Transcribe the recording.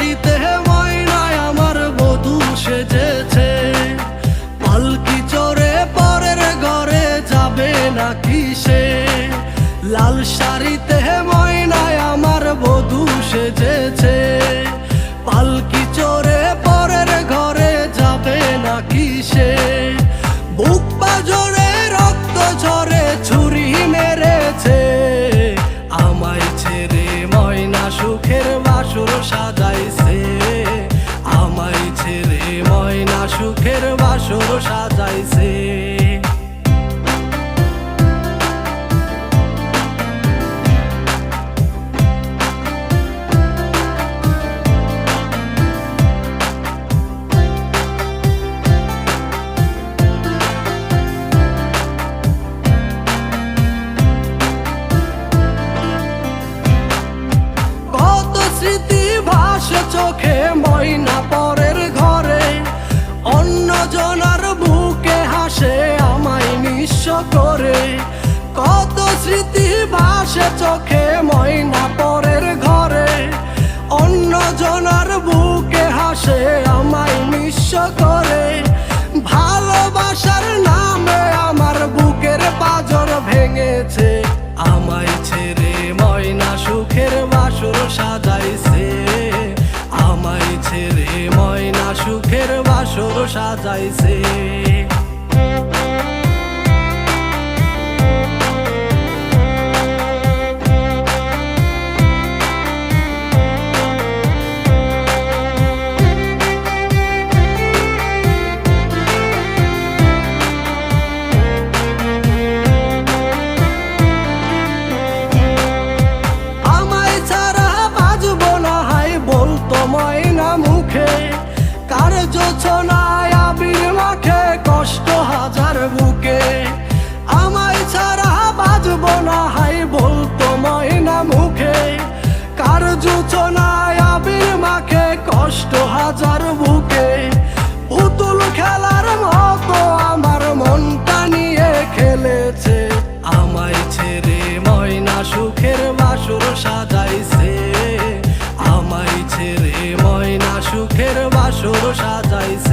শাড়িতে ময়নায় আমার বধু সেজেছে। পালকি চড়ে পরের ঘরে যাবে নাকি সে? লাল শাড়িতে ময়নায় আমার বধু সেজেছে। পালকি চড়ে পরের ঘরে যাবে নাকি সে? সুখের বাসর সাজাইছে। চোখে করে কত স্মৃতি ভাসে চোখে ময়না পরের ঘরে। অন্য জনার বুকে হাসে আমায় নিঃস্ব করে। ভালোবাসার নামে আমার বুকের পাজর ভেঙেছে। আমায় ছেড়ে ময়না সুখের বাসর সাজাইছে। আমায় ছেড়ে ময়না সুখের বাসর সাজাইছে। জোছনায় আবির মাখে কষ্ট হাজার বুকে। আমায় ছাড়া বাজব না, হাই বলতো ময়না মুখে। কার জোছনায় আবির মাখে কষ্ট হাজার বুকে। পুতুল খেলার মতো আমার মনটা নিয়ে খেলেছে। আমায় ছেড়ে ময়না সুখের বাসুর সাজাইছে। আমায় ছেড়ে ময়না সুখের আসর সাজাইছে